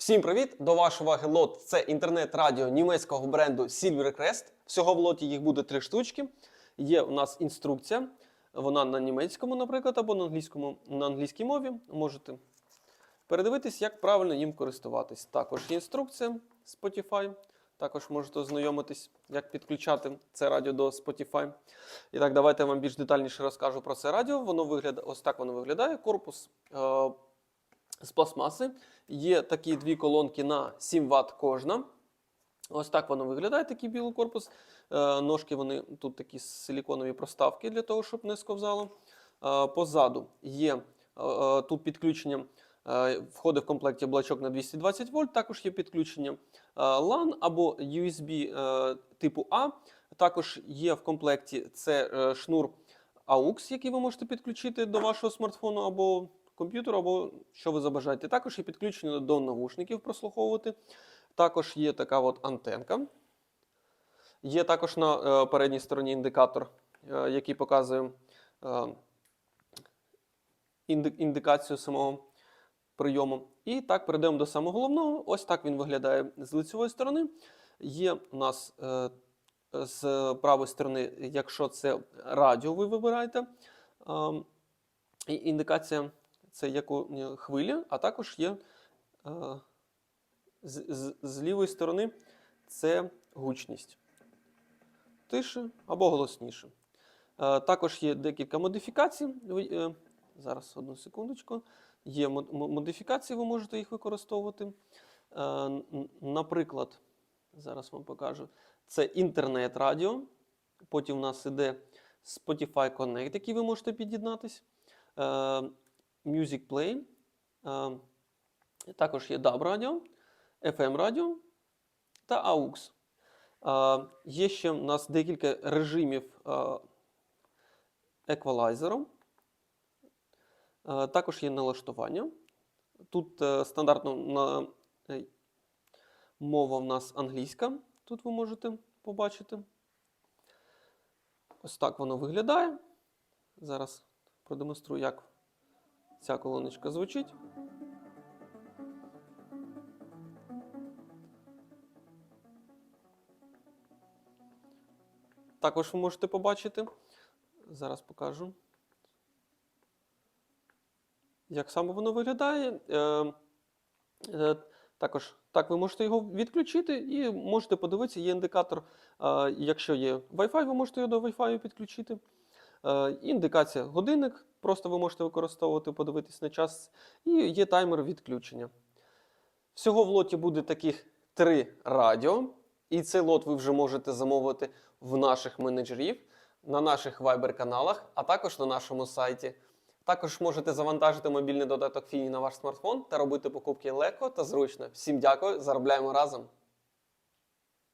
Всім привіт! До вашої уваги лот. Це інтернет-радіо німецького бренду Silvercrest. Всього в лоті їх буде три штучки. Є у нас інструкція. Вона на німецькому, наприклад, або на англійському, на англійській мові. Можете передивитись, як правильно їм користуватись. Також є інструкція Spotify. Також можете ознайомитись, як підключати це радіо до Spotify. І так, давайте я вам більш детальніше розкажу про це радіо. Воно виглядає, ось так воно виглядає. Корпус е, з пластмаси. Є такі дві колонки на 7 Вт кожна. Ось так воно виглядає, такий білий корпус. Е, Ножки вони тут такі силіконові проставки для того, щоб не сковзало. Е, Позаду є е, тут підключення. Входить в комплекті блочок на 220 вольт, також є підключення LAN або USB типу А. Також є в комплекті це шнур AUX, який ви можете підключити до вашого смартфону або комп'ютеру, або що ви забажаєте. Також є підключення до навушників прослуховувати. Також є така от антенка. Є також на е, передній стороні індикатор, е, який показує е, інди- індикацію самого прийому. І так, перейдемо до самого головного. Ось так він виглядає з лицевої сторони. Є у нас з правої сторони, якщо це радіо, ви вибираєте. е, і індикація це як у хвилі, а також є е, з, з, з лівої сторони це гучність. Тише або голосніше. Е, також є декілька модифікацій. Е, зараз одну секундочку. Є модифікації, ви можете їх використовувати. Наприклад, зараз вам покажу. Це інтернет-радіо. Потім у нас іде Spotify Connect, який ви можете під'єднатись. Music Play. Також є DAB радіо, FM радіо та AUX. Є ще у нас декілька режимів еквалайзеру. Також є налаштування. Тут е, стандартно е, мова в нас англійська. Тут ви можете побачити. Ось так воно виглядає. Зараз продемонструю, як ця колоночка звучить. Також ви можете побачити. Зараз покажу. Як саме воно виглядає. Е, е, також так ви можете його відключити і можете подивитися, є індикатор. е, якщо є Wi-Fi, ви можете його до Wi-Fi підключити. Е, індикація годинник, просто ви можете використовувати, подивитись на час. І є таймер відключення. Всього в лоті буде таких три радіо. І цей лот ви вже можете замовити в наших менеджерів, на наших Viber-каналах, а також на нашому сайті. Також можете завантажити мобільний додаток Фіні на ваш смартфон та робити покупки легко та зручно. Всім дякую, заробляємо разом!